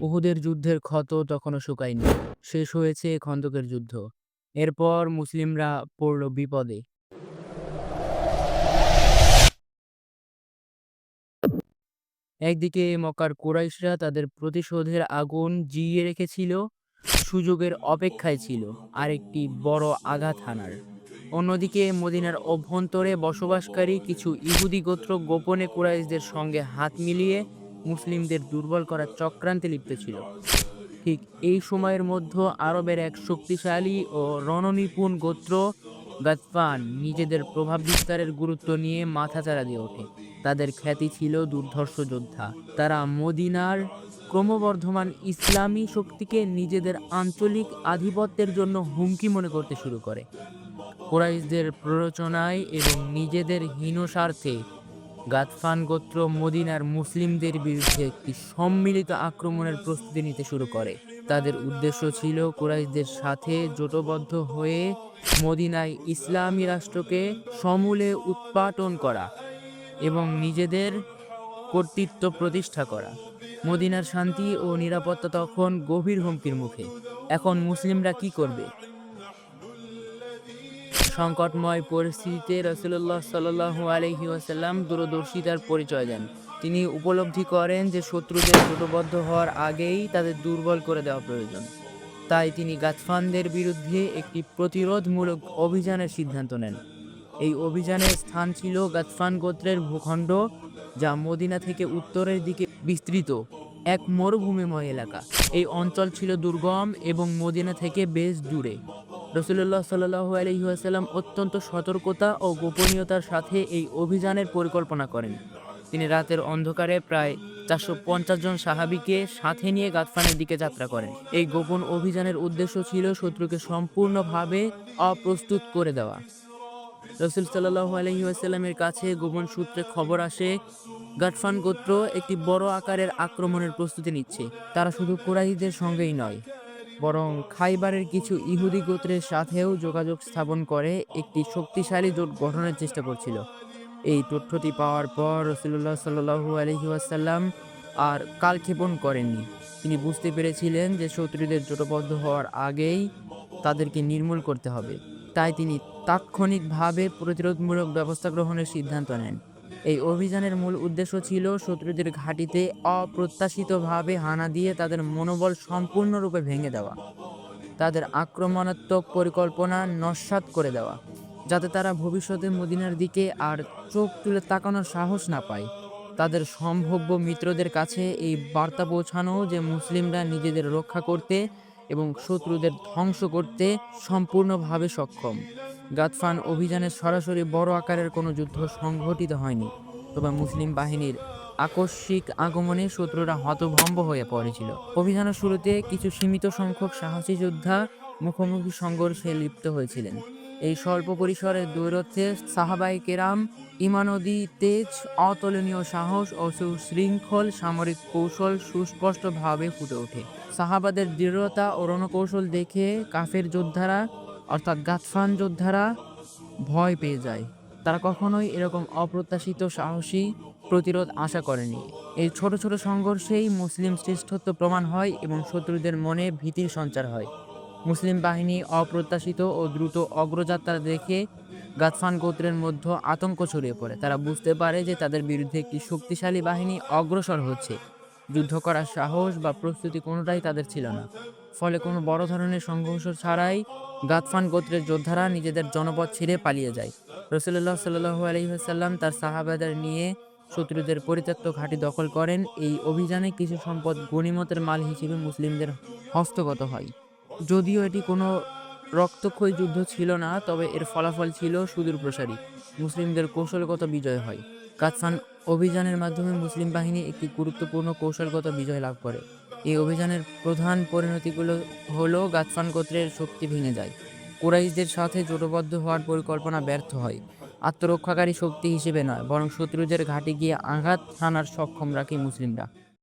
উহুদের যুদ্ধের ক্ষত তখনও শুকায়নি। শেষ হয়েছে খন্দকের যুদ্ধ। এরপর মুসলিমরা পড়ল বিপদে। একদিকে মক্কার কোরাইশরা তাদের প্রতিশোধের আগুন জিইয়ে রেখেছিল সুযোগের অপেক্ষায় ছিল আরেকটি বড় আঘাত হানার। অন্যদিকে মদিনার অভ্যন্তরে বসবাসকারী কিছু ইহুদি গোত্র গোপনে কুরাইশদের সঙ্গে হাত মিলিয়ে মুসলিমদের দুর্বল করার চক্রান্তে লিপ্ত ছিল। ঠিক এই সময়ের মধ্যে আরবের এক শক্তিশালী ও রণনিপুণ গোত্র গাতফান নিজেদের প্রভাব বিস্তারের গুরুত্ব নিয়ে মাথাচাড়া দিয়ে ওঠে। তাদের খ্যাতি ছিল দুর্ধর্ষ যোদ্ধা। তারা মদিনার ক্রমবর্ধমান ইসলামী শক্তিকে নিজেদের আঞ্চলিক আধিপত্যের জন্য হুমকি মনে করতে শুরু করে। কোরাইশদের প্ররোচনায় এবং নিজেদের হীন স্বার্থে গাতফান গোত্র মদিনার মুসলিমদের বিরুদ্ধে একটি সম্মিলিত আক্রমণের প্রস্তুতি নিতে শুরু করে। তাদের উদ্দেশ্য ছিল কুরাইশদের সাথে জোটবদ্ধ হয়ে মদিনায় ইসলামী রাষ্ট্রকে সমূলে উৎপাটন করা এবং নিজেদের কর্তৃত্ব প্রতিষ্ঠা করা। মদিনার শান্তি ও নিরাপত্তা তখন গভীর হুমকির মুখে। এখন মুসলিমরা কি করবে? সংকটময় পরিস্থিতিতে রসুল্লাহ সাল্লু আলহি ওয়াসাল্লাম দূরদর্শিতার পরিচয় দেন। তিনি উপলব্ধি করেন যে শত্রুদের জোটবদ্ধ হওয়ার আগেই তাদের দুর্বল করে দেওয়া প্রয়োজন। তাই তিনি গাছফানদের বিরুদ্ধে একটি প্রতিরোধমূলক অভিযানের সিদ্ধান্ত নেন। এই অভিযানের স্থান ছিল গাতফান গোত্রের ভূখণ্ড, যা মদিনা থেকে উত্তরের দিকে বিস্তৃত, এক মরুভূমিময় এলাকা। এই অঞ্চল ছিল দুর্গম এবং মদিনা থেকে বেশ দূরে। রসুল্লাহ সাল্লু আলহিহাসাল্লাম অত্যন্ত সতর্কতা ও গোপনীয়তার সাথে এই অভিযানের পরিকল্পনা করেন। তিনি রাতের অন্ধকারে প্রায় চারশো পঞ্চাশ জন সাহাবিকে সাথে নিয়ে গাতফানের দিকে যাত্রা করেন। এই গোপন অভিযানের উদ্দেশ্য ছিল শত্রুকে সম্পূর্ণভাবে অপ্রস্তুত করে দেওয়া। রসুল সাল্লাহু আলহিহাস্লামের কাছে গোপন সূত্রে খবর আসে, গাটফান গোত্র একটি বড় আকারের আক্রমণের প্রস্তুতি নিচ্ছে। তারা শুধু কুরাইশদের সঙ্গেই নয়, বরং খাইবারের কিছু ইহুদি গোত্রের সাথেও যোগাযোগ স্থাপন করে একটি শক্তিশালী জোট গঠনের চেষ্টা করছিল। এই তথ্যটি পাওয়ার পর রসুল্লাহ সাল্লু আলহিউসাল্লাম আর কালক্ষেপণ করেননি। তিনি বুঝতে পেরেছিলেন যে শত্রুদের জোটবদ্ধ হওয়ার আগেই তাদেরকে নির্মূল করতে হবে। তাই তিনি তাৎক্ষণিকভাবে প্রতিরোধমূলক ব্যবস্থা গ্রহণের সিদ্ধান্ত নেন। এই অভিযানের মূল উদ্দেশ্য ছিল শত্রুদের ঘাঁটিতে অপ্রত্যাশিতভাবে হানা দিয়ে তাদের মনোবল সম্পূর্ণরূপে ভেঙে দেওয়া, তাদের আক্রমণাত্মক পরিকল্পনা নস্বাত করে দেওয়া, যাতে তারা ভবিষ্যতে মদিনার দিকে আর চোখ তুলে তাকানোর সাহস না পায়। তাদের সম্ভাব্য মিত্রদের কাছে এই বার্তা পৌঁছানো যে মুসলিমরা নিজেদের রক্ষা করতে এবং শত্রুদের ধ্বংস করতে সম্পূর্ণভাবে সক্ষম। গাতফান অভিযানে সরাসরি বড় আকারের কোনো যুদ্ধ সংঘটিত হয়নি, তবে মুসলিম বাহিনীর আকস্মিক আগমনে শত্রুরা হতভম্ব হয়ে পড়েছিল। অভিযানের শুরুতে কিছু সীমিত সংখ্যক সাহসী যোদ্ধা মুখোমুখি সংঘর্ষে লিপ্ত হয়েছিলেন। এই স্বল্প পরিসরের দূরত্বে সাহাবাই কেরাম, ইমানদি, তেজ, অতুলনীয় সাহস ও সুশৃঙ্খল সামরিক কৌশল সুস্পষ্টভাবে ফুটে ওঠে। সাহাবাদের দৃঢ়তা ও রণকৌশল দেখে কাফের যোদ্ধারা, অর্থাৎ গাতফান যোদ্ধারা, ভয় পেয়ে যায়। তারা কখনোই এরকম অপ্রত্যাশিত সাহসী প্রতিরোধ আশা করেনি। এই ছোট ছোট সংঘর্ষেই মুসলিম শ্রেষ্ঠত্ব প্রমাণ হয় এবং শত্রুদের মনে ভীতির সঞ্চার হয়। মুসলিম বাহিনী অপ্রত্যাশিত ও দ্রুত অগ্রযাত্রা দেখে গাতফান গোত্রের মধ্যে আতঙ্ক ছড়িয়ে পড়ে। তারা বুঝতে পারে যে তাদের বিরুদ্ধে একটি শক্তিশালী বাহিনী অগ্রসর হচ্ছে। যুদ্ধ করার সাহস বা প্রস্তুতি কোনোটাই তাদের ছিল না। ফলে কোনো বড় ধরনের সংঘর্ষ ছাড়াই গাতফান গোত্রের যোদ্ধারা নিজেদের জনপদ ছেড়ে পালিয়ে যায়। রসুল্লাহ সাল্লু আলহিহাসাল্লাম তার সাহাবাদের নিয়ে শত্রুদের পরিত্যক্ত ঘাঁটি দখল করেন। এই অভিযানে কিছু সম্পদ গণিমতের মাল হিসেবে মুসলিমদের হস্তগত হয়। যদিও এটি কোনো রক্তক্ষয়ী যুদ্ধ ছিল না, তবে এর ফলাফল ছিল সুদূর প্রসারী মুসলিমদের কৌশলগত বিজয় হয়। গাতফান অভিযানের মাধ্যমে মুসলিম বাহিনী একটি গুরুত্বপূর্ণ কৌশলগত বিজয় লাভ করে। এই অভিযানের প্রধান পরিণতিগুলো হলো গাতফান গোত্রের শক্তি ভেঙে যায়। কুরাইশদের সাথে জোটবদ্ধ হওয়ার পরিকল্পনা ব্যর্থ হয়। আত্মরক্ষাকারী শক্তি হিসেবে নয়, বরং শত্রুদের ঘাটে গিয়ে আঘাত হানার সক্ষম রাখে মুসলিমরা।